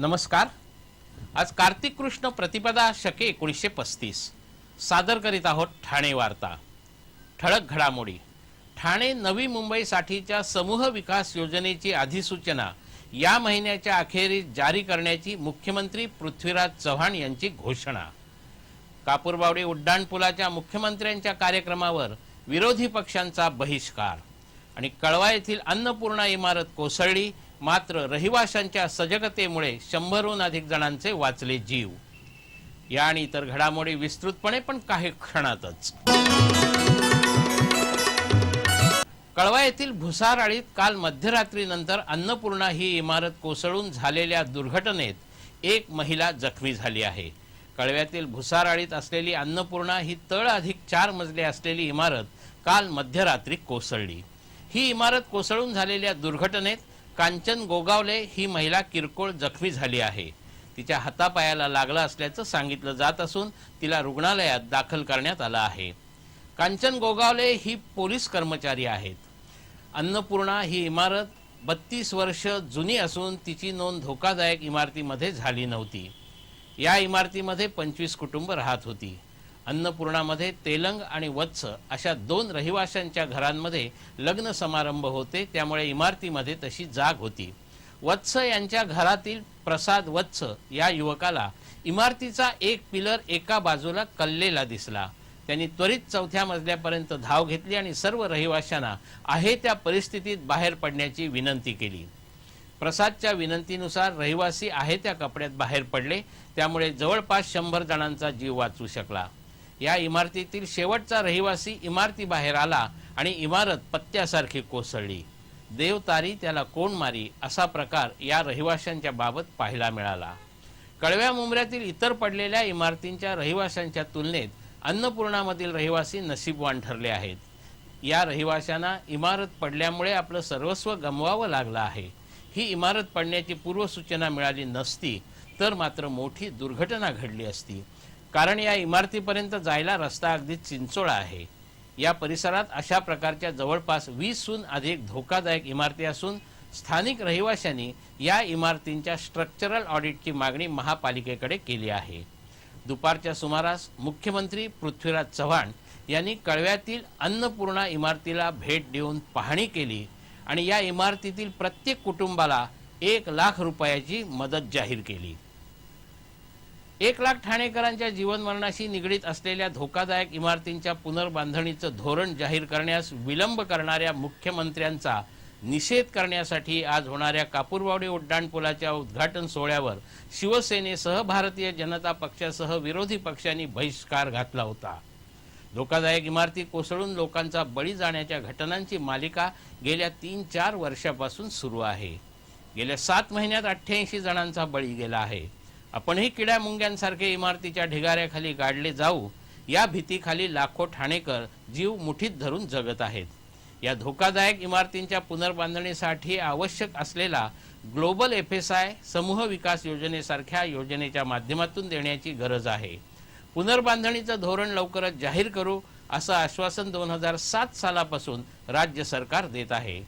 नमस्कार. आज कार्तिक कृष्ण प्रतिपदा शके एकोणीसशे पस्तीस. सादर करीत आहोत ठाणे वार्ता. ठळक घडामोडी. ठाणे नवी मुंबईसाठीच्या समूह विकास योजनेची अधिसूचना या महिन्याच्या अखेरीस जारी करण्याची मुख्यमंत्री पृथ्वीराज चव्हाण यांची घोषणा. कापूरबावडी उड्डाणपुलाच्या मुख्यमंत्र्यांच्या कार्यक्रमावर विरोधी पक्षांचा बहिष्कार आणि कळवा येथील अन्नपूर्णा इमारत कोसळली मात्र रहिवाशांच्या सजगतेमुळे शंभरहून अधिक जणांचे वाचले जीव. या आणि इतर घडामोडी विस्तृतपणे पण काही क्षणातच. कळवा येथील भुसाराळीत काल मध्यरात्रीनंतर अन्नपूर्णा ही इमारत कोसळून झालेल्या दुर्घटनेत एक महिला जखमी झाली आहे. कळव्यातील भुसाराळीत असलेली अन्नपूर्णा ही तळ अधिक चार मजले असलेली इमारत काल मध्यरात्री कोसळली. ही इमारत कोसळून झालेल्या दुर्घटनेत कांचन गोगावले ही महिला किरकोळ जखमी झाली आहे. तिच्या हातापायाला लागला असल्याचं सांगितलं जात असून तिला रुग्णालयात दाखल करण्यात आलं आहे. कांचन गोगावले ही पोलीस कर्मचारी आहेत. अन्नपूर्णा ही इमारत बत्तीस वर्ष जुनी असून तिची नोंद धोकादायक इमारतीमध्ये झाली नव्हती. या इमारतीमध्ये पंचवीस कुटुंब राहत होती. अन्नपूर्णामध्ये तेलंग आणि वत्स अशा दोन रहिवाशांच्या घरांमध्ये लग्न समारंभ होते त्यामुळे इमारतीमध्ये तशी जाग होती. वत्स यांच्या घरातील प्रसाद वत्स या युवकाला इमारतीचा एक पिलर एका बाजूला कललेला दिसला. त्यांनी त्वरित चौथ्या मजल्यापर्यंत धाव घेतली आणि सर्व रहिवाशांना आहे त्या परिस्थितीत बाहेर पडण्याची विनंती केली. प्रसादच्या विनंतीनुसार रहिवासी आहे त्या कपड्यात बाहेर पडले त्यामुळे जवळपास शंभर जणांचा जीव वाचू शकला. या इमारतीतील शेवटचा रहिवासी इमारतीबाहेर आला आणि इमारत पत्त्यासारखी कोसळली. देवतारी त्याला कोण मारी असा प्रकार या रहिवाशांच्या बाबत पाहायला मिळाला. कळव्या मुंबऱ्यातील इतर पडलेल्या इमारतींच्या रहिवाशांच्या तुलनेत अन्नपूर्णामधील रहिवासी नशीबवान ठरले आहेत. या रहिवाशांना इमारत पडल्यामुळे आपलं सर्वस्व गमवावं लागलं आहे. ही इमारत पडण्याची पूर्वसूचना मिळाली नसती तर मात्र मोठी दुर्घटना घडली असती. कारण या इमारतीपर्यंत जायला रस्ता अगदी चिंचोळा आहे. या परिसरात अशा प्रकारच्या जवळपास वीसहून अधिक धोकादायक इमारती असून स्थानिक रहिवाशांनी या इमारतींच्या स्ट्रक्चरल ऑडिटची मागणी महापालिकेकडे केली आहे. दुपारच्या सुमारास मुख्यमंत्री पृथ्वीराज चव्हाण यांनी कळव्यातील अन्नपूर्णा इमारतीला भेट देऊन पाहणी केली आणि या इमारतीतील प्रत्येक कुटुंबाला एक लाख रुपयाची मदत जाहीर केली. एक लाख ठाणेकरांच्या जीवनमरणाशी निगडीत असलेल्या धोकादायक इमारतींच्या पुनर्बांधणीचं धोरण जाहीर करण्यास विलंब करणाऱ्या मुख्यमंत्र्यांचा निषेध करण्यासाठी आज होणाऱ्या कापूरबावडी उड्डाणपुलाच्या उद्घाटन सोहळ्यावर शिवसेनेसह भारतीय जनता पक्षासह विरोधी पक्षांनी बहिष्कार घातला होता. धोकादायक इमारती कोसळून लोकांचा बळी जाण्याच्या घटनांची मालिका गेल्या तीन चार वर्षापासून सुरू आहे. गेल्या सात महिन्यात अठ्ठ्याऐंशी जणांचा बळी गेला आहे. आपणही किड्या मुंग्यांसारखे इमारतीच्या ढिगाऱ्याखाली गाडले जाऊ या भीतीखाली लाखो ठाणेकर जीव मुठीत धरून जगत आहेत. या धोकादायक इमारतींच्या पुनर्बांधणीसाठी आवश्यक असलेला ग्लोबल एफ एस आय समूह विकास योजनेसारख्या योजनेच्या माध्यमातून देण्याची गरज आहे. पुनर्बांधणीचं धोरण लवकरच जाहीर करू असं आश्वासन दोन हजार सात सालापासून राज्य सरकार देत आहे.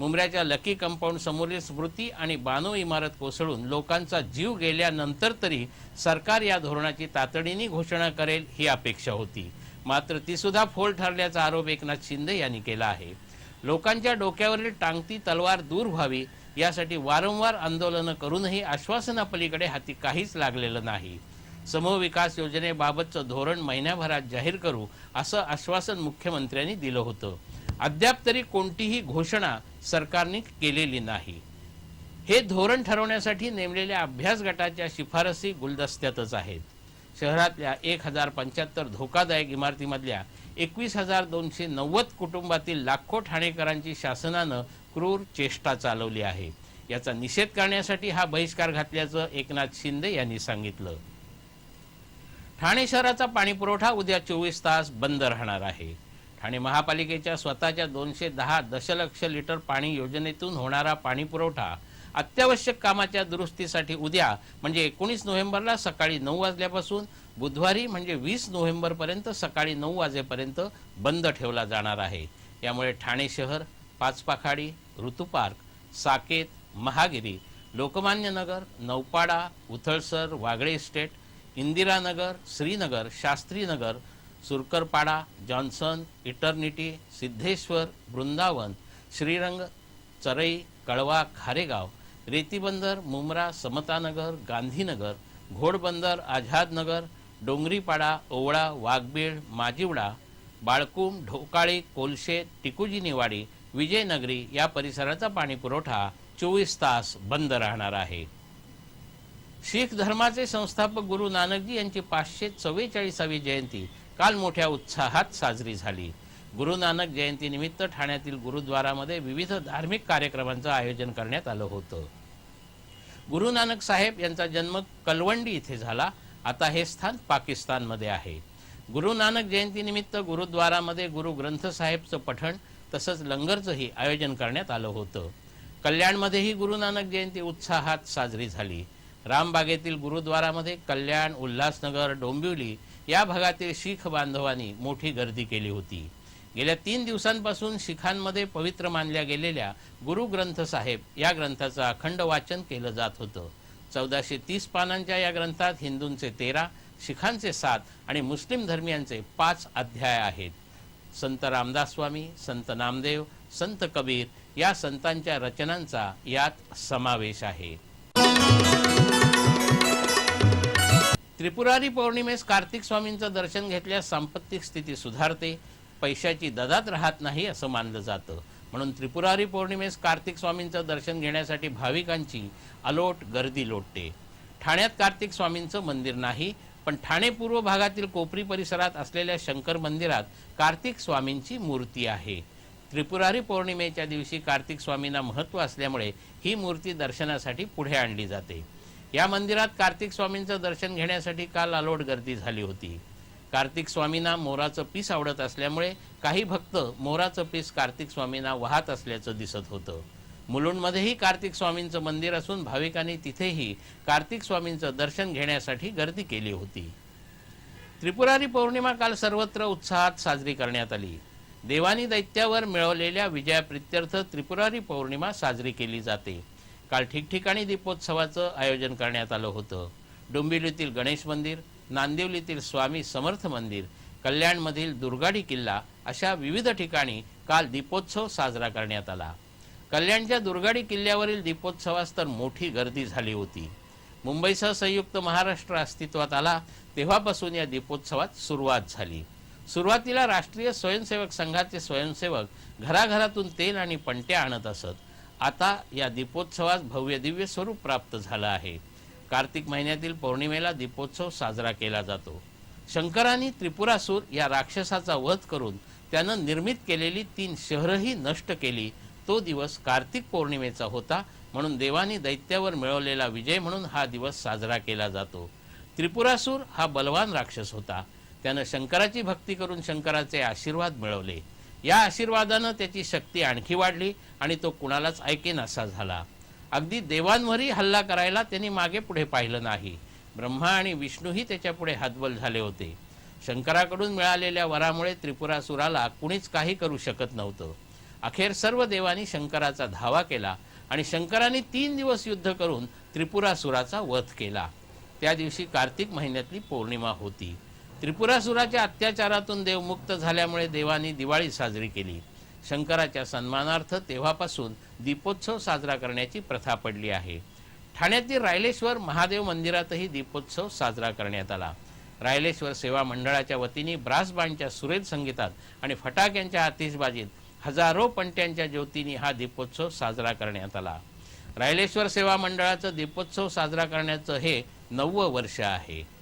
मुंबऱ्याच्या लकी कंपाऊंड समोरील स्मृती आणि बानो इमारत कोसळून लोकांचा जीव गेल्यानंतर तरी सरकार या धोरणाची तातडीने घोषणा करेल ही अपेक्षा होती. मात्र ती सुद्धा फोल ठरल्याचा आरोप एकनाथ शिंदे यांनी केला आहे. लोकांच्या डोक्यावरील टांगती तलवार दूर व्हावी यासाठी वारंवार आंदोलनं करूनही आश्वासनापलीकडे हाती काहीच लागलेलं नाही. समूह विकास योजनेबाबतचं धोरण महिन्याभरात जाहीर करू असं आश्वासन मुख्यमंत्र्यांनी दिलं होतं. अद्याप तरी कोणतीही घोषणा सरकारने केलेली नाही. हे धोरण ठरवण्यासाठी नेमलेल्या अभ्यास गटाच्या शिफारसी गुलदस्त्यातच आहेत. शहरातल्या एक हजार पंच्याहत्तर धोकादायक इमारतीमधल्या एकवीस हजार दोनशे नव्वद कुटुंबातील लाखो ठाणेकरांची शासनानं क्रूर चेष्टा चालवली आहे. याचा निषेध करण्यासाठी हा बहिष्कार घातल्याचं एकनाथ शिंदे यांनी सांगितलं. ठाणे शहराचा पाणीपुरवठा उद्या चोवीस तास बंद राहणार आहे. आणि महापालिकेच्या स्वतःच्या दोनशे दहा दशलक्ष लिटर पाणी योजनेतून होणारा पाणीपुरवठा अत्यावश्यक कामाच्या दुरुस्तीसाठी उद्या म्हणजे एकोणीस नोव्हेंबरला सकाळी नऊ वाजल्यापासून बुधवारी म्हणजे वीस नोव्हेंबरपर्यंत सकाळी नऊ वाजेपर्यंत बंद ठेवला जाणार आहे. यामुळे ठाणे शहर Pachpakhadi Rutupark Saket Mahagiri Lokmanya Nagar Naupada Uthalsar Wagle estate Indiranagar Shrinagar Shastrinagar Surkarpada Johnson Eternity Siddheshwar Vrindavan Shrirang Charai Kalwa Kharegaon Retibandar Mumbra Samta Nagar Gandhinagar Ghodbunder Azad Nagar Dongripada Ovala वाघबीळ माजिवडा बाळकुम ढोकाळी कोलशे टिकुजी निवाडी विजयनगरी या परिसराचा पाणीपुरवठा चोवीस तास बंद राहणार आहे. शीख धर्माचे संस्थापक गुरु नानकजी यांची पाचशे चव्वेचाळीसावी जयंती काल मोठ्या उत्साहात साजरी झाली. गुरु नानक जयंतीनिमित्त ठाण्यातील गुरुद्वारामध्ये विविध धार्मिक कार्यक्रमांचं आयोजन करण्यात आलं होतं. गुरु नानक साहेब यांचा जन्म कलवंडी इथे झाला. आता हे स्थान पाकिस्तानमध्ये आहे. गुरु नानक जयंतीनिमित्त गुरुद्वारामध्ये गुरु ग्रंथ साहेबचं पठण तसंच लंगरचंही आयोजन करण्यात आलं होतं. कल्याणमध्येही गुरु नानक जयंती उत्साहात साजरी झाली. रामबागेतील गुरुद्वारामध्ये कल्याण उल्हासनगर डोंबिवली या भागातील शीख बांधवांनी मोठी गर्दी केली होती. गेल्या तीन दिवसांपासून शिखांमध्ये पवित्र मानल्या गेलेल्या गुरु ग्रंथ साहेब या ग्रंथाचं अखंड वाचन केलं जात होतं. चौदाशे तीस पानांच्या या ग्रंथात हिंदूंचे तेरा शिखांचे सात आणि मुस्लिम धर्मियांचे पाच अध्याय आहेत. संत रामदास स्वामी संत नामदेव संत कबीर या संतांच्या रचनांचा यात समावेश आहे. त्रिपुरारी पौर्णिमेस कार्तिक स्वामींचं दर्शन घेतल्यास सांपत्तिक स्थिती सुधारते पैशाची ददात राहत नाही असं मानलं जातं. म्हणून त्रिपुरारी पौर्णिमेस कार्तिक स्वामींचं दर्शन घेण्यासाठी भाविकांची अलोट गर्दी लोटते. ठाण्यात कार्तिक स्वामींचं मंदिर नाही पण ठाणे पूर्व भागातील कोपरी परिसरात असलेल्या शंकर मंदिरात कार्तिक स्वामींची मूर्ती आहे. त्रिपुरारी पौर्णिमेच्या दिवशी कार्तिक स्वामींना महत्त्व असल्यामुळे ही मूर्ती दर्शनासाठी पुढे आणली जाते. या मंदिरात कार्तिक स्वामींचं दर्शन घेण्यासाठी काल अलोट गर्दी झाली होती. कार्तिक स्वामींना मोराचं पीस आवडत असल्यामुळे काही भक्त मोराचं पीस कार्तिक स्वामींना वाहत असल्याचं दिसत होतं. मुलुंडमध्येही कार्तिक स्वामींचं मंदिर असून भाविकांनी तिथेही कार्तिक स्वामींचं दर्शन घेण्यासाठी गर्दी केली होती. त्रिपुरारी पौर्णिमा काल सर्वत्र उत्साहात साजरी करण्यात आली. देवानी दैत्यावर मिळवलेल्या विजयाप्रित्यर्थ त्रिपुरारी पौर्णिमा साजरी केली जाते. काल ठिकठिकाणी दीपोत्सवाचं आयोजन करण्यात आलं होतं. डोंबिवलीतील गणेश मंदिर नांदिवलीतील स्वामी समर्थ मंदिर कल्याणमधील दुर्गाडी किल्ला अशा विविध ठिकाणी काल दीपोत्सव साजरा करण्यात आला. कल्याणच्या दुर्गाडी किल्ल्यावरील दीपोत्सवास तर मोठी गर्दी झाली होती. मुंबईसह संयुक्त महाराष्ट्र अस्तित्वात आला तेव्हापासून या दीपोत्सवात सुरुवात झाली. सुरुवातीला राष्ट्रीय स्वयंसेवक संघाचे स्वयंसेवक घराघरातून तेल आणि पणट्या आणत असत. आता या दीपोत्सवास भव्य दिव्य स्वरूप प्राप्त झालं आहे. कार्तिक महिन्यातील पौर्णिमेला दीपोत्सव साजरा केला जातो. शंकरांनी त्रिपुरासूर या राक्षसाचा वध करून त्यानं निर्मित केलेली तीन शहरही नष्ट केली. तो दिवस कार्तिक पौर्णिमेचा होता म्हणून देवानी दैत्यावर मिळवलेला विजय म्हणून हा दिवस साजरा केला जातो. त्रिपुरासूर हा बलवान राक्षस होता. त्यानं शंकराची भक्ती करून शंकराचे आशीर्वाद मिळवले. या आशीर्वादानं त्याची शक्ती आणखी वाढली आणि तो कुणालाच ऐकेन असा झाला. अगदी देवांवरही हल्ला करायला त्यांनी मागे पुढे पाहिलं नाही. ब्रह्मा आणि विष्णूही त्याच्यापुढे हातबल झाले होते. शंकराकडून मिळालेल्या वरामुळे त्रिपुरासुराला कुणीच काही करू शकत नव्हतं. अखेर सर्व देवांनी शंकराचा धावा केला आणि शंकराने तीन दिवस युद्ध करून त्रिपुरासुराचा वध केला. त्या दिवशी कार्तिक महिन्यातली पौर्णिमा होती. त्रिपुरासुराच्या अत्याचारातून देव मुक्त झाल्यामुळे देवानी दिवाळी साजरी केली. शंकराच्या सन्मानार्थ तेव्हापासून दीपोत्सव साजरा करण्याची प्रथा पडली आहे. ठाण्यातील रायलेश्वर महादेव मंदिरातही दीपोत्सव साजरा करण्यात आला. रायलेश्वर सेवा मंडळाच्या वतीने ब्रास बँडच्या सुरेल संगीतात आणि फटाक्यांच्या आतिषबाजीत हजारो पणत्यांच्या ज्योतींनी हा दीपोत्सव साजरा करण्यात आला. रायलेश्वर सेवा मंडळाचं दीपोत्सव साजरा करण्याचं हे नववं वर्ष आहे.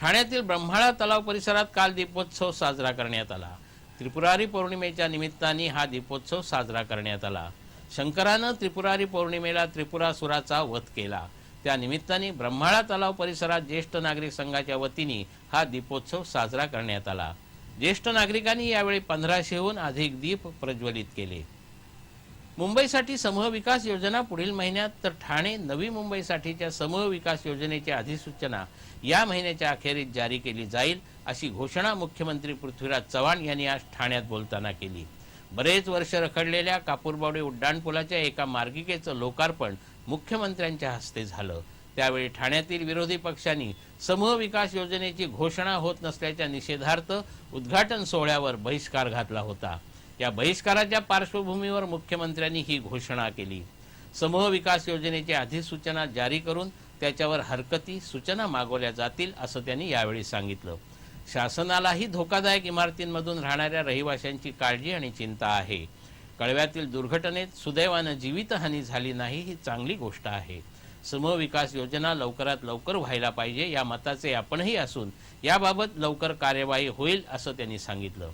ठाण्यातील ब्रह्माळा तलाव परिसरात काल दीपोत्सव साजरा करण्यात आला. त्रिपुरारी पौर्णिमेच्या निमित्ताने हा दीपोत्सव साजरा करण्यात आला. शंकरानं त्रिपुरारी पौर्णिमेला त्रिपुरासुराचा वध केला. त्या निमित्ताने ब्रह्माळा तलाव परिसरात ज्येष्ठ नागरिक संघाच्या वतीने हा दीपोत्सव साजरा करण्यात आला. ज्येष्ठ नागरिकांनी यावेळी पंधराशेहून अधिक दीप प्रज्वलित केले. मुंबईसाठी समूह विकास योजना पुढील महिन्यात तर ठाणे नवी मुंबईसाठीच्या समूह विकास योजनेची अधिसूचना या महिन्याच्या अखेरीस जारी केली जाईल अशी घोषणा मुख्यमंत्री पृथ्वीराज चव्हाण यांनी आज ठाण्यात बोलताना केली. बरेच वर्ष रखडलेल्या कापूरबावडी उड्डाणपुलाच्या एका मार्गिकेचं लोकार्पण मुख्यमंत्र्यांच्या हस्ते झालं. त्यावेळी ठाण्यातील विरोधी पक्षांनी समूह विकास योजनेची घोषणा होत नसल्याच्या निषेधार्थ उद्घाटन सोहळ्यावर बहिष्कार घातला होता. या बहिष्काराच्या पार्श्वभूमीवर मुख्यमंत्र्यांनी ही घोषणा केली. समूह विकास योजनेची अधिसूचना जारी करून त्याच्यावर हरकती सूचना मागवल्या जातील असं त्यांनी यावेळी सांगितलं. शासनालाही धोकादायक इमारतींमधून राहणाऱ्या रहिवाशांची काळजी आणि चिंता आहे. कळव्यातील दुर्घटनेत सुदैवानं जीवितहानी झाली नाही ही चांगली गोष्ट आहे. समूह विकास योजना लवकरात लवकर व्हायला पाहिजे या मताचे आपणही असून याबाबत लवकर कार्यवाही होईल असं त्यांनी सांगितलं.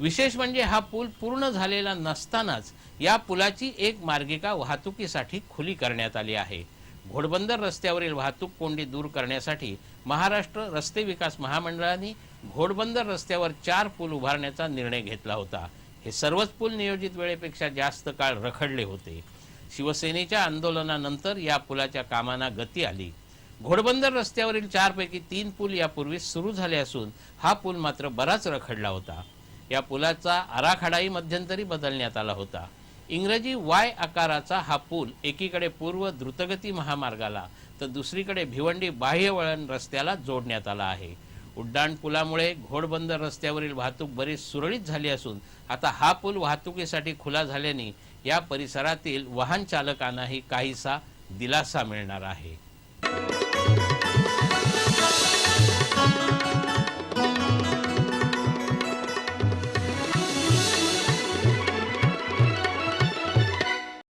विशेष म्हणजे हा पूल पूर्ण झालेला नसतानाच या पुलाची एक मार्गिका वाहतुकीसाठी खुली करण्यात आली आहे. घोडबंदर रस्त्यावरील वाहतूक कोंडी दूर करण्यासाठी महाराष्ट्र रस्ते विकास महामंडळाने घोडबंदर रस्त्यावर चार पूल उभारण्याचा निर्णय घेतला होता. हे सर्वच पूल नियोजित वेळेपेक्षा जास्त काळ रखडले होते. शिवसेनेच्या आंदोलनानंतर या पुलाच्या कामांना गती आली. घोडबंदर रस्त्यावरील चारपैकी तीन पूल यापूर्वी सुरू झाले असून हा पूल मात्र बराच रखडला होता. या पुलाचा आराखडाही मध्यंतरी बदलण्यात आला होता. इंग्रजी वाय आकाराचा हा पूल एकीकडे पूर्व द्रुतगती महामार्गाला तर दुसरीकडे भिवंडी बाह्यवळण रस्त्याला जोडण्यात आला आहे. उड्डाण पुलामुळे घोडबंदर रस्त्यावरील वाहतूक बरीच सुरळीत झाली असून आता हा पूल वाहतुकीसाठी खुला झाल्याने या परिसरातील वाहन चालकांनाही काहीसा दिलासा मिळणार आहे.